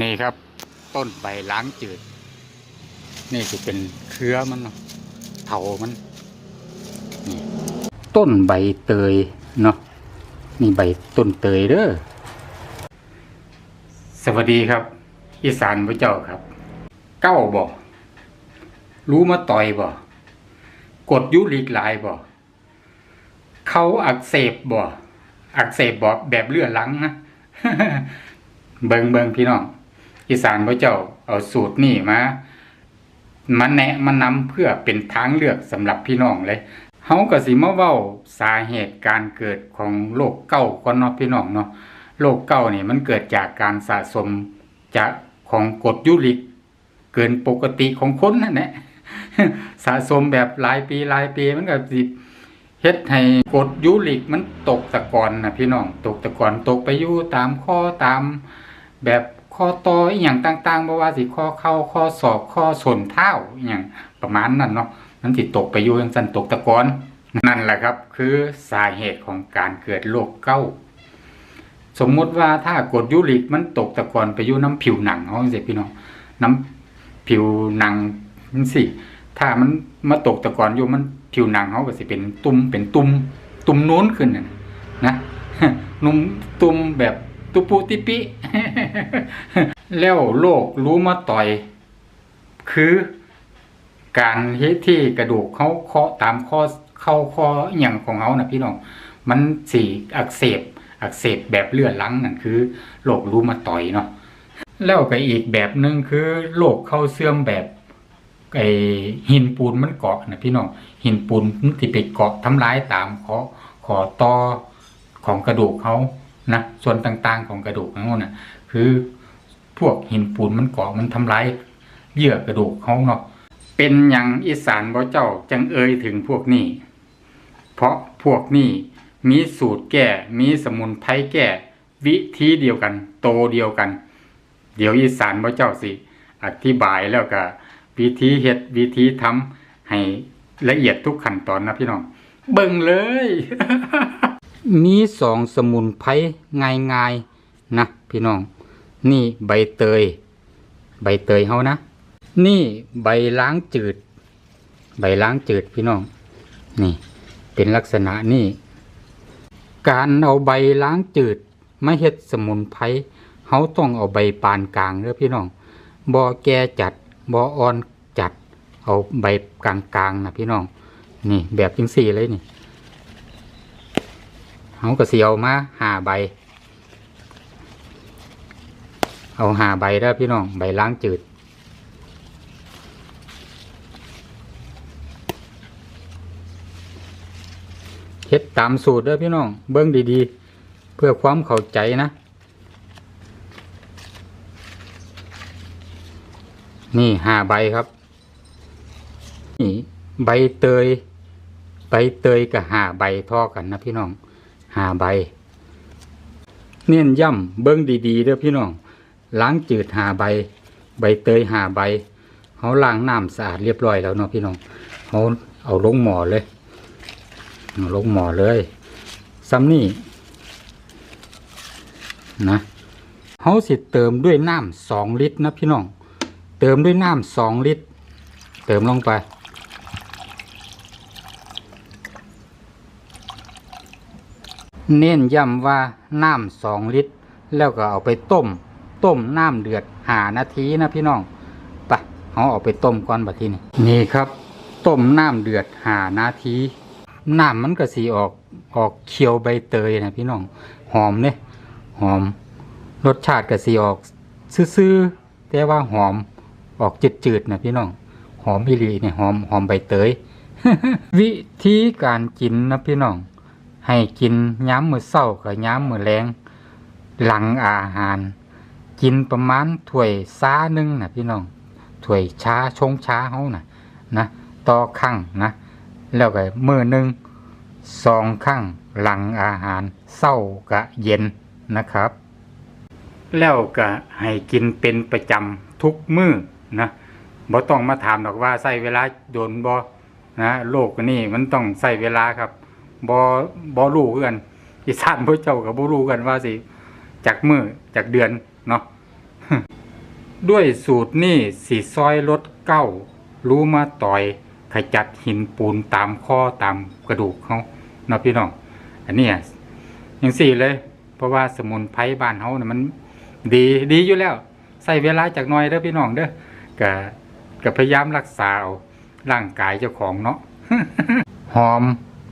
นี่ครับ ต้นใบล้างจืด นี่จะเป็นเครือมันเนาะเถามันนี่ต้นใบเตยเนาะนี่ใบต้นเตยเด้อสวัสดีครับ อีสานพระเจ้าครับ เก้าบ่รู้มาต่อยบ่กดยุลิกหลายบ่เขาอักเสบบ่อักเสบบ่แบบเลือดลังนะเบิงเบิงพี่น้อง อีสานพระเจ้าเอาสูตรนี่มามาแนะมานำเพื่อเป็นทางเลือกสำหรับพี่น้องเลยเฮาก็สิมาเว้าสาเหตุการเกิดของโรคเก้าก่อนเนาะพี่น้องเนาะโรคเก้านี่มันเกิดจากการสะสมจากของกรดยูริก เกินปกติของคนนั่นแหละสะสมแบบหลายปีหลายปีมันก็สิเฮ็ดให้กรดยูริกมันตกตะกอนนะพี่น้องตกตะกอนตกไปอยู่ตามข้อตามแบบ ข้อต่ออหย่างต่างๆบ่ว่าสิข้อเข่าข้อศอกข้อส่วนเท้าอหย่างประมาณนั้นเนาะมันสิตกไปอยู่จังซั่นตกตะกอนนั่นแหละครับ คือสาเหตุของการเกิดโรคเก้าสมมุติว่าถ้ากดยูริกมันตกตะกอนไปอยู่น้ำผิวหนังเฮาจังซี่พี่น้องน้ำผิวหนังจังซี่ถ้ามันมาตกตะกอนอยู่มันผิวหนังเฮาก็สิเป็นตุ่มเป็นตุ่มตุ่มนู้นขึ้นน่ะนะนุ่มตุ่มแบบ ตุปุติปิ แล้วโรครู้มาต่อย คือการเฮที่กระดูกเขาเคาะตามข้อเข้าข้ออย่างของเขานะพี่น้อง มันสีอักเสบอักเสบแบบเลือดลังนั่นคือโรครู้มาต่อยเนาะแล้วก็อีกแบบหนึ่งคือโรคเข้าเสื่อมแบบไอหินปูนมันเกาะนะพี่น้องหินปูนมันที่ไปเกาะทำร้ายตามข้อขอต่อของกระดูกเขา นะส่วนต่างๆของกระดูกเขาน่ะคือพวกหินปูนมันเกาะมันทำร้ายเยื่อกระดูกเขาเนาะเป็นอย่างอีสานบ่เจ้าจังเอ่ยถึงพวกนี้ เพราะพวกนี้มีสูตรแก้มีสมุนไพรแก้วิธีเดียวกัน โตเดียวกัน เดี๋ยวอีสานบ่เจ้าสิอธิบายแล้วก็วิธีเฮ็ดวิธีทำให้ละเอียดทุกขั้นตอนนะพี่น้อง เบิ่งเลย มีสองสมุนไพรง่ายๆนะพี่น้อง นี่ใบเตย ใบเตยเฮานะ นี่ใบล้างจืด ใบล้างจืดพี่น้อง นี่เป็นลักษณะนี่ การเอาใบล้างจืดมาเฮ็ดสมุนไพรเฮาต้องเอาใบปานกลางเด้อพี่น้องบ่แก่จัดบ่อ่อนจัด เอาใบกลางๆนะพี่น้อง นี่แบบจังสี่เลยนี่ เขาก็สิเอามาหาใบ เอาหาใบได้อพี่น้องใบล้างจืด เฮ็ดตามสูตรเด้อพี่น้อง เบิ้งดีๆ เพื่อความเข้าใจนะ นี่หาใบครับ นี่ใบเตยใบเตยกับหาใบท่อกันนะพี่น้อง หาใบ เน้นย่ำเบิ้งดีๆเด้อพี่น้องล้างจืดหาใบ ใบเตยหาใบเขาล้างน้ำสะอาดเรียบร้อยแล้วเนาะพี่น้องเขาเอาลงหม้อเลยเอาลงหม้อเลยซ้ำนี่นะเขาสิเติมด้วยน้ำสองลิตรนะพี่น้อง เติมด้วยน้ำสองลิตร เติมลงไป เน้นย้ำว่าน้ำสองลิตร แล้วก็เอาไปต้ม ต้มน้ำเดือดหานาทีนะพี่น้องไปเอาเอาไปต้มก่อนบัดทีนี้นี่ครับ ต้มน้ำเดือดหานาทีน้ำมันก็สีออกออกเขียวใบเตยนะพี่น้องหอมเนี่ยหอม รสชาติก็สีออกซื่อๆแต่ว่าหอมออกจืดๆนะพี่น้อง หอมอีหลีเนี่ยหอมหอมใบเตย วิธีการกินนะพี่น้อง ให้กินย้ำมือเศร้ากับย้ำมือแรงหลังอาหาร กินประมาณถ้วยซ้าหนึ่งนะพี่น้องถ้วยช้าชงช้าเฮานะนะต่อครั้งนะ แล้วก็มือหนึ่งสองครั้งหลังอาหารเศร้ากะเย็นนะครับ แล้วก็ให้กินเป็นประจำทุกมื้อนะบ่ต้องมาถามหรอกว่าใส่เวลาโดนบ่นะโลกนี่มันต้องใส่เวลาครับ บ่บ่รู้คือกันอีสานพระเจ้ากับบ่รู้กันว่าสิจากมือจากเดือนเนาะด้วยสูตรนี่สีซอยลดเก้ารู้มาต่อยขจัดหินปูนตามข้อตามกระดูกเขาเนาะพี่น้องอันนี้อย่างสี่เลย เพราะว่าสมุนไพรบ้านเขาเนี่ยมัน ดีดีอยู่แล้ว ใส่เวลาจากน้อยเด้อพี่น้องเด้อก็ก็พยายามรักษาเอาร่างกายเจ้าของเนาะหอม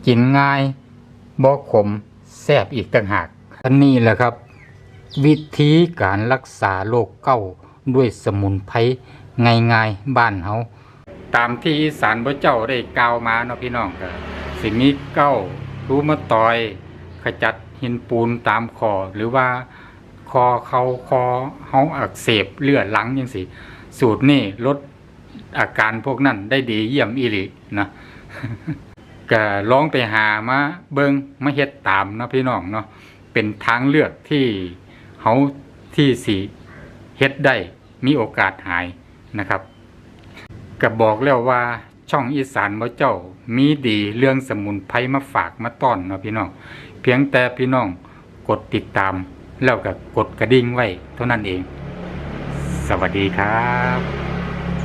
กินง่ายบ่ขมแซ่บอีกต่างหาก อันนี้แหละครับ วิธีการรักษาโรคเก้าด้วยสมุนไพรง่ายๆบ้านเฮาตามที่อีสานพระเจ้าได้กล่าวมาเนาะพี่น้องก็สิมีเก้ารู้มาต่อยขจัดหินปูนตามคอหรือว่าคอเขาคอเฮาอักเสบเลือดหลังจังซี่สูตรนี่ลดอาการพวกนั้นได้ดีเยี่ยมอีหลีนะ ก็ลองไปหามาเบิงมาเฮ็ดตามนะพี่น้องเนาะเป็นทางเลือกที่เฮาที่สิเฮ็ดได้มีโอกาสหายนะครับก็บอกแล้วว่าช่องอีสานบ่เจ้ามีดีเรื่องสมุนไพรมาฝากมาต้อนเนาะพี่น้องเพียงแต่พี่น้องกดติดตามแล้วก็กดกระดิ่งไว้เท่านั้นเอง สวัสดีครับ